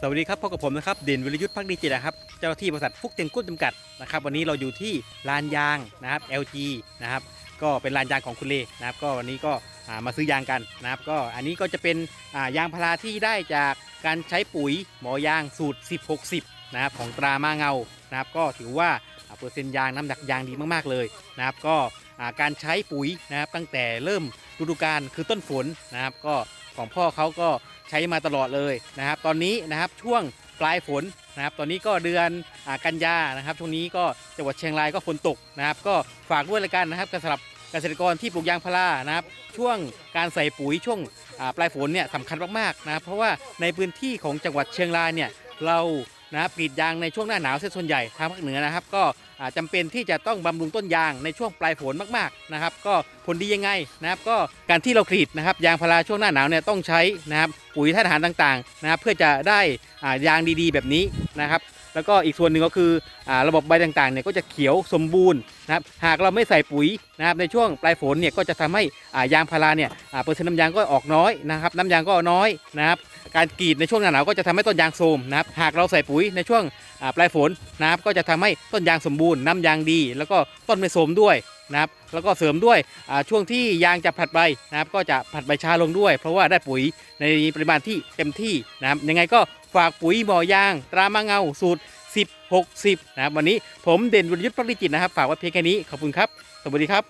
สวัสดีครับพบกับผมนะครับเด่นวิรยุทธ์พักดีจิตนะครับเจ้าหน้าที่บริษัทฟุกเตียงกุ้นจำกัดนะครับวันนี้เราอยู่ที่ลานยางนะครับ LG นะครับก็เป็นลานยางของคุณเลนะครับก็วันนี้ก็มาซื้อยางกันนะครับก็อันนี้ก็จะเป็นยางพาราที่ได้จากการใช้ปุ๋ยหมอยางสูตร 10-60นะครับของตรามาเงานะครับก็ถือว่าเปอร์เซ็นต์ยางน้ำหนักยางดีมากๆเลยนะครับก็การใช้ปุ๋ยนะครับตั้งแต่เริ่มฤดูกาลคือต้นฝนนะครับก็ ของพ่อเขาก็ใช้มาตลอดเลยนะครับ ตอนนี้นะครับช่วงปลายฝนนะครับ ตอนนี้ก็เดือนอกันยานะครับ ช่วงนี้ก็จังหวัดเชียงรายก็ฝนตกนะครับ ก็ฝากด้วยละกันนะครับสำหรับเกษตรกรที่ปลูกยางพารานะครับ ช่วงการใส่ปุ๋ยช่วงปลายฝนเนี่ยสำคัญมากๆนะครับ เพราะว่าในพื้นที่ของจังหวัดเชียงรายเนี่ยเรานะครับกรีดยางในช่วงหน้าหนาวเส้นส่วนใหญ่ทางภาคเหนือนะครับ ก็อ่าจำเป็นที่จะต้องบำรุงต้นยางในช่วงปลายฝนมากๆนะครับ ก็ ผลดียังไงนะครับก็การที่เรากรีดนะครับยางพาราช่วงหน้าหนาวเนี่ยต้องใช้นะครับปุ๋ยธาตุอาหารต่างๆนะครับเพื่อจะได้ยางดีๆ แบบนี้นะครับแล้วก็อีกส่วนหนึ่งก็คืออระบบใบต่างๆเนี่ยก็จะเขียวสมบูรณ์นะครับหากเราไม่ใส่ปุ๋ยนะครับในช่วงปลายฝนเนี่ยก็จะทำให้ยางพาราเนี่ยเปอร์เซ็นต์น้ำยางก็ออกน้อยนะครับน้ำยางก็น้อยนะครับการกรีดในช่วงหน้าหนาวก็จะทำให้ต้นยางโทรมนะครับหากเราใส่ปุ๋ยในช่วงปลายฝนนะครับก็จะทำให้ต้นยางสมบูรณ์น้ำยางดี แล้วก็ต้นไม่โทรมด้วย นะครับแล้วก็เสริมด้วยช่วงที่ยางจะผลัดใบนะครับก็จะผลัดใบช้าลงด้วย เพราะว่าได้ปุ๋ยในปริมาณที่เต็มที่นะครับยังไงก็ฝากปุ๋ยหมอยาง ตรามาเงาสูตร 10 60 นะครับวันนี้ผมเด่นวิยุทธ์ปริจิตนะครับ ฝากไว้เพียงแค่นี้ขอบคุณครับ สวัสดีครับ